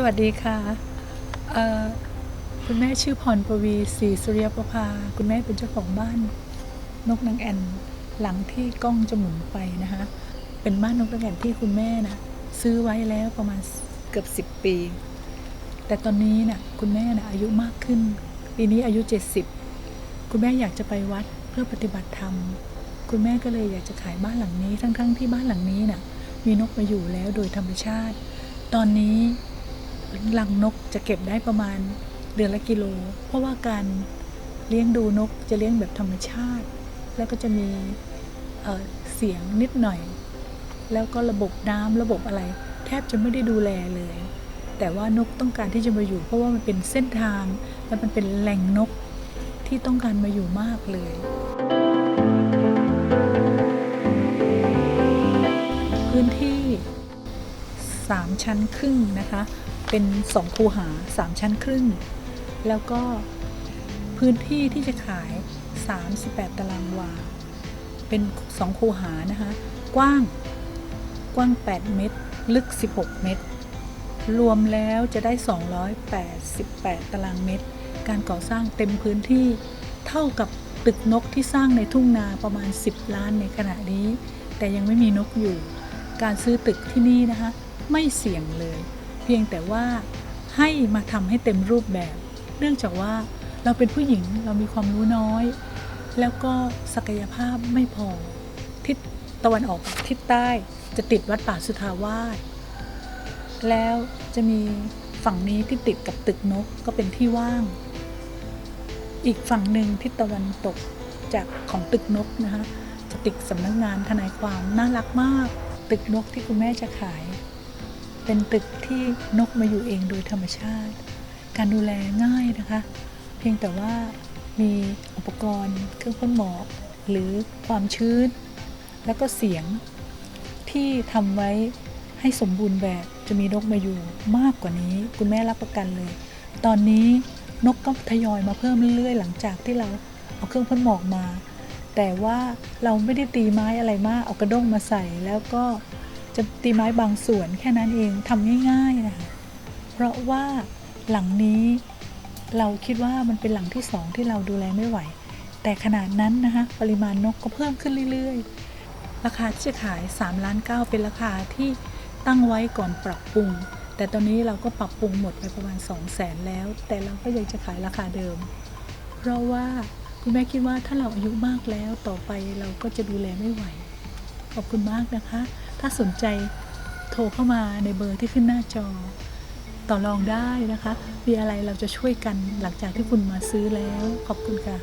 สวัสดีค่ะ คุณแม่ชื่อพรปรวีศรีสุริยประภา คุณแม่เป็นเจ้าของบ้านนกนางแอ่นหลังที่กล้องจะหมุนไปนะคะ เป็นบ้านนกนางแอ่นที่คุณแม่นะซื้อไว้แล้วประมาณเกือบสิบปี แต่ตอนนี้นะ่ะคุณแม่นะอายุมากขึ้น ปีนี้อายุ70คุณแม่อยากจะไปวัดเพื่อปฏิบัติธรรม คุณแม่ก็เลยอยากจะขายบ้านหลังนี้ ทั้งๆที่บ้านหลังนี้น่ะมีนกมาอยู่แล้วโดยธรรมชาติ ตอนนี้ ลังนกจะเก็บได้ประมาณเดือนละกิโล เพราะว่าการเลี้ยงดูนกจะเลี้ยงแบบธรรมชาติ แล้วก็จะมีเเสียงนิดหน่อย แล้วก็ระบบน้ำระบบอะไร แทบจะไม่ได้ดูแลเลย แต่ว่านกต้องการที่จะมาอยู่ เพราะว่ามันเป็นเส้นทางและมันเป็นแหล่งนกที่ต้องการมาอยู่มากเลยพื้นที่ 3 ชั้นครึ่งนะคะ เป็น2คูหา3ชั้นครึ่ง แล้วก็พื้นที่ที่จะขาย 38 ตารางวา เป็น2คูหานะคะ กว้าง กว้าง 8 เมตร ลึก 16 เมตร รวมแล้วจะได้ 288 ตารางเมตร การก่อสร้างเต็มพื้นที่เท่ากับตึกนกที่สร้างในทุ่งนาประมาณ 10 ล้านในขณะนี้ แต่ยังไม่มีนกอยู่ การซื้อตึกที่นี่นะคะ ไม่เสี่ยงเลย พียงแต่ว่าให้มาทำให้เต็มรูปแบบ เนื่องจากว่าเราเป็นผู้หญิงเรามีความรู้น้อย แล้วก็ศักยภาพไม่พอ ทิศตะวันออกทิศใต้จะติดวัดป่าสุทาวาสแล้วจะมีฝั่งนี้ที่ติดกับตึกนกก็เป็นที่ว่าง อีกฝั่งหนึ่งทิศตะวันตกจากของตึกนกนะคะจะติดสำนักงานทนายความน่ารักมาก ตึกนกที่คุณแม่จะขาย เป็นตึกที่นกมาอยู่เองโดยธรรมชาติ การดูแลง่ายนะคะ เพียงแต่ว่ามีอุปกรณ์เครื่องพ่นหมอกหรือความชื้น แล้วก็เสียงที่ทำไว้ให้สมบูรณ์แบบจะมีนกมาอยู่มากกว่านี้ คุณแม่รับประกันเลย ตอนนี้นกก็ทยอยมาเพิ่มเรื่อยๆ หลังจากที่เราเอาเครื่องพ่นหมอกมา แต่ว่าเราไม่ได้ตีไม้อะไรมากเอากระด้งมาใส่แล้วก็ จะตีไม้บางส่วนแค่นั้นเองทำง่ายๆนะคะเพราะว่าหลังนี้เราคิดว่ามันเป็นหลังที่สองที่เราดูแลไม่ไหว แต่ขนาดนั้นนะคะปริมาณนกก็เพิ่มขึ้นเรื่อยๆ ราคาที่จะขาย3ล้าน9เป็นราคาที่ตั้งไว้ก่อนปรับปรุง แต่ตอนนี้เราก็ปรับปรุงหมดไปประมาณ 2 0 0แสนแล้ว แต่เราก็ยังจะขายราคาเดิม เพราะว่าคุณแม่คิดว่าถ้าเราอายุมากแล้วต่อไปเราก็จะดูแลไม่ไหว ขอบคุณมากนะคะ ถ้าสนใจโทรเข้ามาในเบอร์ที่ขึ้นหน้าจอ ต่อรองได้นะคะ มีอะไรเราจะช่วยกันหลังจากที่คุณมาซื้อแล้ว ขอบคุณค่ะ